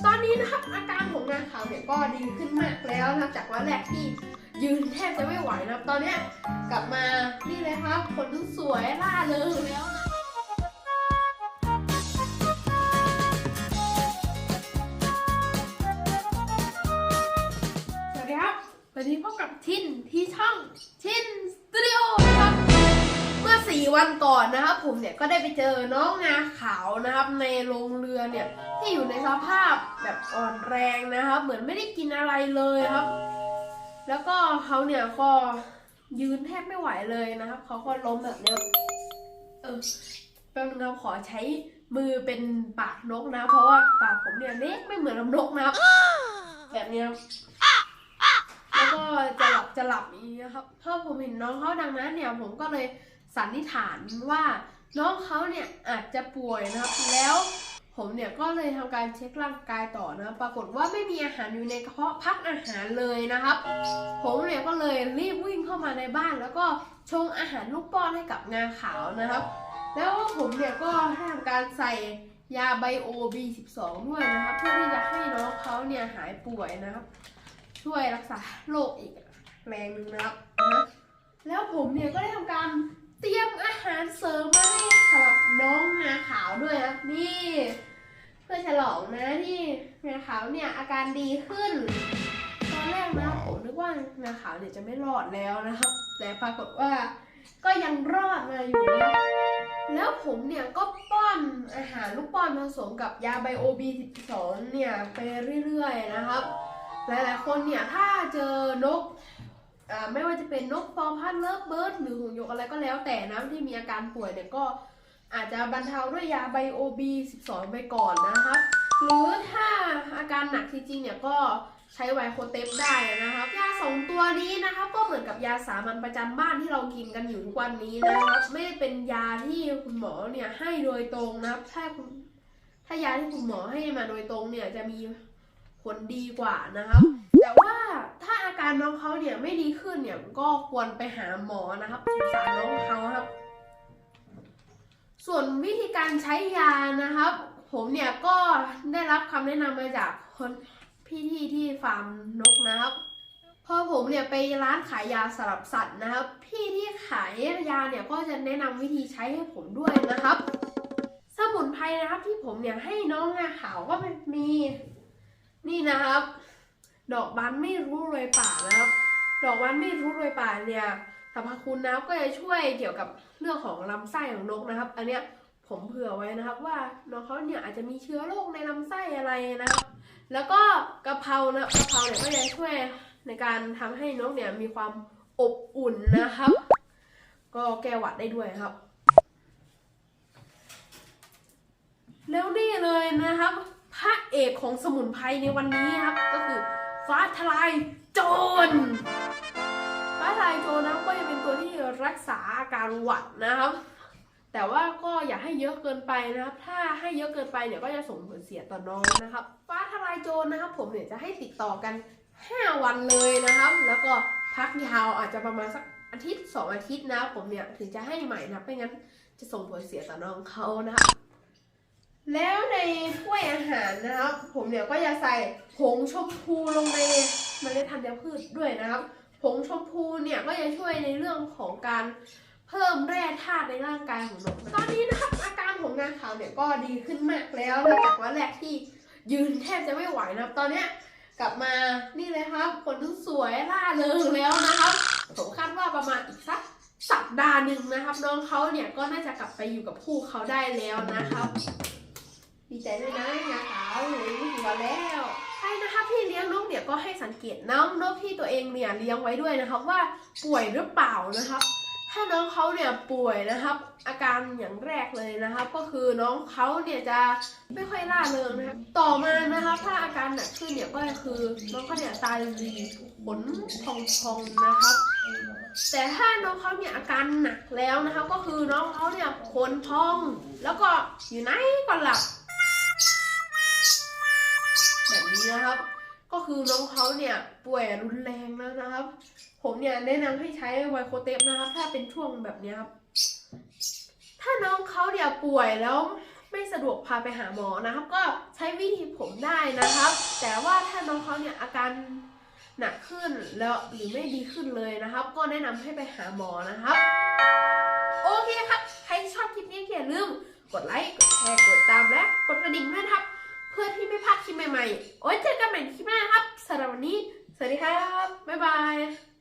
ตอนนี้นะครับอาการของงานข่าวเนี่ยก็ดีขึ้นมากแล้วนะครับจากวันแรกที่ยืนแทบจะไม่ไหวนะครับตอนเนี้ยกลับมานี่เลยครับคนสวยล่าเริงแล้วนะสวัสดีครับวันนี้พบกับทินที่ช่องทินสตูดิโอนะครับ สี่วันก่อนนะครับ ผมเนี่ยก็ได้ไปเจอน้องงาขาวนะครับ ในโรงเรือเนี่ยที่อยู่ในสภาพแบบอ่อนแรงนะครับ เหมือนไม่ได้กินอะไรเลยครับ แล้วก็เขาเนี่ยก็ยืนแทบไม่ไหวเลยนะครับเขาก็ล้มแบบเนี้ยเออแป๊บนึงครับขอใช้มือเป็นปากนกนะ เพราะว่าปากผมเนี่ยเล็กไม่เหมือนลำนกนะครับแบบเนี้ยครับแล้ว ก็จะหลับจะหลับอย่างนี้นะครับพอผมเห็นน้องเขาดังนั้นเนี่ยผมก็เลยสันนิษฐานว่าน้องเขาเนี่ยอาจจะป่วยนะครับแล้วผมเนี่ยก็เลยทำการเช็คร่างกายต่อนะปรากฏว่าไม่มีอาหารอยู่ในกระเพาะพักอาหารเลยนะครับ ผมเนี่ยก็เลยรีบวิ่งเข้ามาในบ้าน แล้วก็ชงอาหารลูกป้อนให้กับงาขาวนะครับ แล้วผมเนี่ยก็ทำการใส่ยาไบโอ B12 ด้วยนะครับเพื่อที่จะให้น้องเขาเนี่ยหายป่วยนะครับ ช่วยรักษาโรคอีกแรงหนึ่งนะครับนะฮะแล้วผมเนี่ยก็ได้ทำการเตรียมอาหารเสริมมาให้สำหรับน้องงาขาวด้วยนะนี่เพื่อฉลองนะที่งาขาวเนี่ยอาการดีขึ้น ตอนแรกนะผมนึกว่างาขาวเนี่ยจะไม่รอดแล้วนะครับ แต่ปรากฏว่าก็ยังรอดมาอยู่นะครับแล้วผมเนี่ยก็ป้อนอาหารลูกป้อนผสมกับยาไบโอบี12เนี่ยไปเรื่อยๆนะครับ หลายๆ คนเนี่ยถ้าเจอนกอไม่ว่าจะเป็นนกฟอร์พันเลิฟเบิร์ดหรือหงส์หยกอะไรก็แล้วแต่นะที่มีอาการป่วยเนี่ยก็อาจจะบรรเทาด้วยยาไบโอบี12 ไปก่อนนะครับ หรือถ้าอาการหนักจริงๆเนี่ยก็ใช้ไวโคเทปได้นะครับ ยาสองตัวนี้นะครับ ก็เหมือนกับยาสามัญประจำบ้านที่เรากินกันอยู่ทุกวันนี้นะครับ ไม่ได้เป็นยาที่คุณหมอเนี่ยให้โดยตรงนะครับถ้าคุณถ้ายาที่คุณหมอให้มาโดยตรงเนี่ยจะมี ผลดีกว่านะครับ แต่ว่าถ้าอาการน้องเขาเนี่ยไม่ดีขึ้นเนี่ยก็ควรไปหาหมอนะครับสงสารน้องเขาครับ ส่วนวิธีการใช้ยานะครับ ผมเนี่ยก็ได้รับคำแนะนำมาจากคนพี่ที่ที่ฟาร์มนกนะครับพอผมเนี่ยไปร้านขายยาสำหรับสัตว์นะครับ พี่ที่ขายยาเนี่ยก็จะแนะนำวิธีใช้ให้ผมด้วยนะครับ สมุนไพรนะครับที่ผมเนี่ยให้น้องงาขาวก็มี นี่นะครับ ดอกบานไม่รู้รวยป่านะครับ ดอกบานไม่รู้รวยป่าเนี่ยสรรพคุณนะครับก็จะช่วยเกี่ยวกับเรื่องของลำไส้ของนกนะครับ อันเนี้ยผมเผื่อไว้นะครับ ว่าน้องเขาเนี่ยอาจจะมีเชื้อโรคในลำไส้อะไรนะครับ แล้วก็กะเพรานะกะเพราเนี่ยก็จะช่วยในการทำให้นกเนี่ยมีความอบอุ่นนะครับ ก็แก้หวัดได้ด้วยครับ แล้วนี่เลยนะครับ เอกของสมุนไพรในวันนี้ครับ ก็คือฟ้าทลายโจรฟ้าทลายโจรนะก็จะเป็นตัวที่รักษาอาการหวัดนะครับ แต่ว่าก็อย่าให้เยอะเกินไปนะครับ ถ้าให้เยอะเกินไปเนี่ยก็จะส่งผลเสียต่อน้องนะครับ ฟ้าทลายโจรนะครับ ผมเนี่ยจะให้ติดต่อกัน 5 วันเลยนะครับ แล้วก็พักยาวอาจจะประมาณสักอาทิตย์สองอาทิตย์นะผมเนี่ยถึงจะให้ใหม่นะไม่งั้นจะส่งผลเสียต่อน้องเขานะครับ แล้วในถ้วยอาหารนะครับ ผมเนี่ยก็จะใส่ผงชมพูลงในเมล็ดธัญพืชด้วยนะครับ ผงชมพูเนี่ยก็จะช่วยในเรื่องของการเพิ่มแร่ธาตุในร่างกายของนกตอนนี้นะครับอาการของงาขาวเนี่ยก็ดีขึ้นมากแล้วจากวันแรกที่ยืนแทบจะไม่ไหวนะครับตอนเนี้ยกลับมานี่เลยครับ คนสวยล่าเริงแล้วนะครับผมคาดว่าประมาณอีกสักสัปดาห์หนึ่งนะครับ น้องเขาเนี่ยก็น่าจะกลับไปอยู่กับคู่เขาได้แล้วนะครับ ดีใจด้วยนะงาขาวหนูไม่อยาแล้วใช่นะคะพี่เลี้ยงนกเนี่ยก็ให้สังเกตน้องนกที่ตัวเองเนี่ยเลี้ยงไว้ด้วยนะครับว่าป่วยหรือเปล่านะครับ ถ้าน้องเขาเนี่ยป่วยนะครับ อาการอย่างแรกเลยนะครับ ก็คือน้องเขาเนี่ยจะไม่ค่อยล่าเริงนะครับต่อมานะครับ ถ้าอาการหนักขึ้นเนี่ยก็คือน้องเขาเนี่ยตาลีขนพองๆนะครับแต่ถ้าน้องเขาเนี่ยอาการหนักแล้วนะครับก็คือน้องเขาเนี่ยขนพอง แล้วก็อยู่ไหนก็หลับ นะครับ ก็คือน้องเขาเนี่ยป่วยรุนแรงแล้วนะครับ ผมเนี่ยแนะนำให้ใช้ไวโคเทปนะครับ ถ้าเป็นช่วงแบบนี้ครับ ถ้าน้องเขาเนี่ยป่วยแล้วไม่สะดวกพาไปหาหมอนะครับ ก็ใช้วิธีผมได้นะครับ แต่ว่าถ้าน้องเขาเนี่ยอาการหนักขึ้นแล้วหรือไม่ดีขึ้นเลยนะครับ ก็แนะนำให้ไปหาหมอนะครับ โอเคครับ ใครชอบคลิปนี้อย่าลืมกดไลค์กดแชร์กดตามและกดกระดิ่งด้วยนะครับ เพื่อที่ไม่พลาดคลิปใหม่ๆ โอ้ยเจอกันใหม่คลิปหน้าครับสำหรับวันนี้ สวัสดีครับ บ๊ายบาย